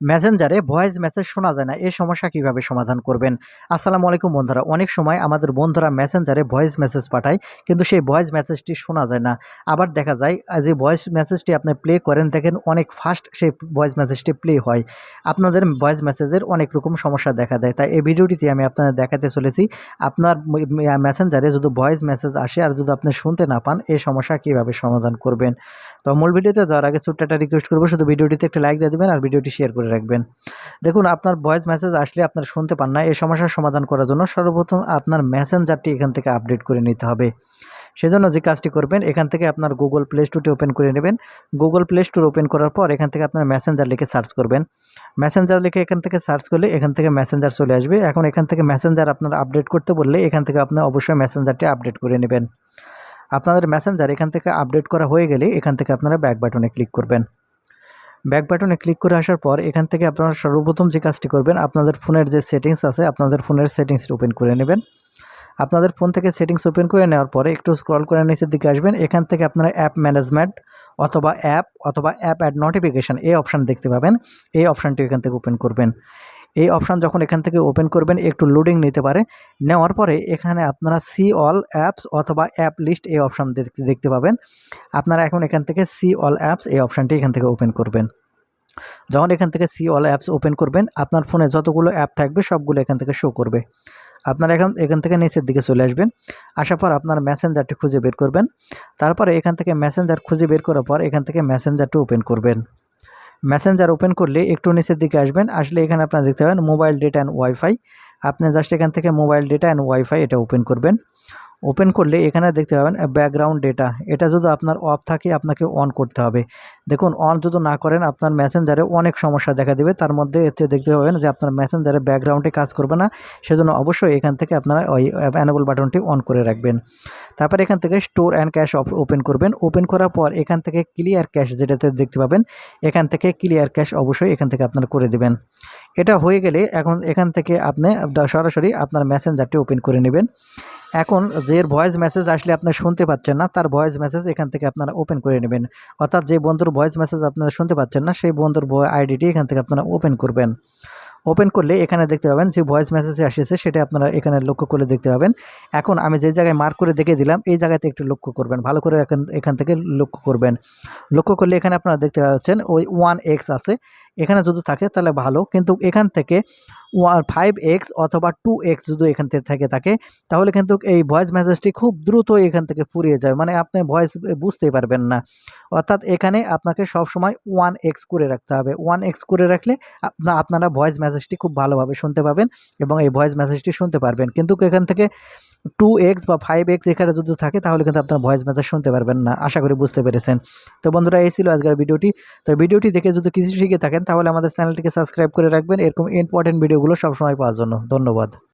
মেসেঞ্জারে voice message শোনা যায় না। এই সমস্যা কীভাবে সমাধান করবেন? আসসালামু আলাইকুম বন্ধুরা। অনেক সময় আমাদের বন্ধুরা মেসেঞ্জারে ভয়েস মেসেজ পাঠায়, কিন্তু সেই ভয়েস মেসেজটি শোনা যায় না। আবার দেখা যায় যে ভয়েস মেসেজটি আপনি প্লে করেন, দেখেন অনেক ফাস্ট সেই ভয়েস মেসেজটি প্লে হয়। আপনাদের ভয়েস মেসেজের অনেক রকম সমস্যা দেখা দেয়। তাই এই ভিডিওটিতে আমি আপনাদের দেখাতে চলেছি, আপনার মেসেঞ্জারে যদি ভয়েস মেসেজ আসে আর যদি আপনি শুনতে না পান, এই সমস্যা কীভাবে সমাধান করবেন? তো মূল ভিডিওতে যাওয়ার আগে ছোট্ট একটা রিকোয়েস্ট করব, শুধু ভিডিওটিতে একটা লাইক দিয়ে দেবেন আর ভিডিওটি শেয়ার করে রাখবেন। দেখুন, আপনার ভয়েস মেসেজ আসলে আপনার শুনতে পান না। এই সমস্যার সমাধান করার জন্য সর্বপ্রথম আপনার মেসেঞ্জারটি এখান থেকে আপডেট করে নিতে হবে। সেজন্য যে কাজটি করবেন, এখান থেকে আপনার গুগল প্লে স্টোরটি ওপেন করে নেবেন। গুগল প্লে স্টোর ওপেন করার পর এখান থেকে আপনার মেসেঞ্জার লিখে সার্চ করবেন। মেসেঞ্জার লিখে এখান থেকে সার্চ করলে এখান থেকে মেসেঞ্জার চলে আসবে। এখন এখান থেকে মেসেঞ্জার আপনার আপডেট করতে বললে এখান থেকে আপনি অবশ্যই মেসেঞ্জারটি আপডেট করে নেবেন। আপনাদের মেসেঞ্জার এখান থেকে আপডেট করা হয়ে গেলে এখান থেকে আপনারা ব্যাক বাটনে ক্লিক করবেন। ব্যাক বাটনে ক্লিক করে আসার পর এখান থেকে আপনারা সর্বপ্রথম যে কাজটি করবেন, আপনাদের ফোনের যে সেটিংস আছে, আপনাদের ফোনের সেটিংস ওপেন করে নেবেন। আপনাদের ফোন থেকে সেটিংস ওপেন করে নেওয়ার পরে একটু স্ক্রল করে নিচের দিকে আসবেন। এখান থেকে আপনারা অ্যাপ ম্যানেজমেন্ট অথবা অ্যাপ অথবা অ্যাপ অ্যাড নোটিফিকেশান এই অপশান দেখতে পাবেন। এই অপশানটি এখান থেকে ওপেন করবেন। এই অপশান যখন এখান থেকে ওপেন করবেন, একটু লোডিং নিতে পারে। নেওয়ার পরে এখানে আপনারা সি অল অ্যাপস অথবা অ্যাপ লিস্ট এই অপশান দেখতে পাবেন। আপনারা এখন এখান থেকে সি অল অ্যাপস এই অপশানটি এখান থেকে ওপেন করবেন। যখন এখান থেকে সি অল অ্যাপস ওপেন করবেন, আপনার ফোনে যতগুলো অ্যাপ থাকবে, সবগুলো এখান থেকে শো করবে। আপনারা এখন এখান থেকে নিচের দিকে চলে আসবেন। আসার পর আপনার মেসেঞ্জারটি খুঁজে বের করবেন। তারপরে এখান থেকে মেসেঞ্জার খুঁজে বের করার পর এখান থেকে মেসেঞ্জারটি ওপেন করবেন। মেসেঞ্জার ওপেন করলে একটু নিচের দিকে আসবেন। আসলে এখানে আপনারা দেখতে পাবেন মোবাইল ডেটা অ্যান্ড ওয়াইফাই আপনি জাস্ট এখান থেকে মোবাইল ডেটা অ্যান্ড ওয়াইফাই এটা ওপেন করবেন। ওপেন করলে এখানে দেখতে পাবেন ব্যাকগ্রাউন্ড ডেটা এটা যদি আপনার অফ থাকে, আপনাকে অন করতে হবে। দেখুন অন যদি না করেন, আপনার মেসেঞ্জারে অনেক সমস্যা দেখা দেবে। তার মধ্যে হচ্ছে দেখতে পাবেন যে আপনার মেসেঞ্জারে ব্যাকগ্রাউন্ডে কাজ করবে না। সেজন্য অবশ্যই এখান থেকে আপনারা ওই অ্যানেবল বাটনটি অন করে রাখবেন। তারপর এখান থেকে স্টোর অ্যান্ড ক্যাশ ওপেন করবেন। ওপেন করার পর এখান থেকে ক্লিয়ার ক্যাশ যেটাতে দেখতে পাবেন, এখান থেকে ক্লিয়ার ক্যাশ অবশ্যই এখান থেকে আপনারা করে দেবেন। এটা হয়ে গেলে এখন এখান থেকে আপনি সরাসরি আপনার মেসেঞ্জারটি ওপেন করে নেবেন। এখন যে ভয়েস মেসেজ আসলে আপনি শুনতে পাচ্ছেন না, তার ভয়েস মেসেজ এখান থেকে আপনারা ওপেন করে নেবেন। অর্থাৎ যে বন্ধুর ভয়েস মেসেজ আপনারা শুনতে পাচ্ছেন না, সেই বন্ধুর আইডিটি এখান থেকে আপনারা ওপেন করবেন। ওপেন করলে এখানে দেখতে পাবেন যে ভয়েস মেসেজে আসেছে সেটা আপনারা এখানে লক্ষ্য করলে দেখতে পাবেন। এখন আমি যে জায়গায় মার্ক করে দেখে দিলাম, এই জায়গাতে একটু লক্ষ্য করবেন, ভালো করে এখান এখান থেকে লক্ষ্য করবেন। লক্ষ্য করলে এখানে আপনারা দেখতে পাচ্ছেন ওই ওয়ান এক্স আছে। এখানে যদি থাকে তাহলে ভালো। কিন্তু এখান থেকে ফাইভ এক্স অথবা টু এক্স যদি এখান থেকে থেকে, থাকে, তাহলে কিন্তু এই ভয়েস মেসেজটি খুব দ্রুত এখান থেকে ফুরিয়ে যায়। মানে আপনি ভয়েস বুঝতেই পারবেন না। অর্থাৎ এখানে আপনাকে সবসময় ওয়ান এক্স করে রাখতে হবে। ওয়ান এক্স করে রাখলে আপনারা ভয়েস মেসেজটি খুব ভালোভাবে শুনতে পাবেন এবং এই ভয়েস মেসেজটি শুনতে পারবেন। কিন্তু এখান থেকে টু এক্স বা ফাইভ এক্স এখানে যদি থাকে, তাহলে কিন্তু আপনার ভয়েস মেসেজ শুনতে পারবেন না। আশা করি বুঝতে পেরেছেন। তো বন্ধুরা, এই ছিল আজকের ভিডিওটি। তো ভিডিওটি দেখে যদি কিছু শিখে থাকেন, তাহলে আমাদের চ্যানেলটিকে সাবস্ক্রাইব করে রাখবেন। এরকম ইম্পর্টেন্ট ভিডিওগুলো সবসময় পাওয়ার জন্য। ধন্যবাদ।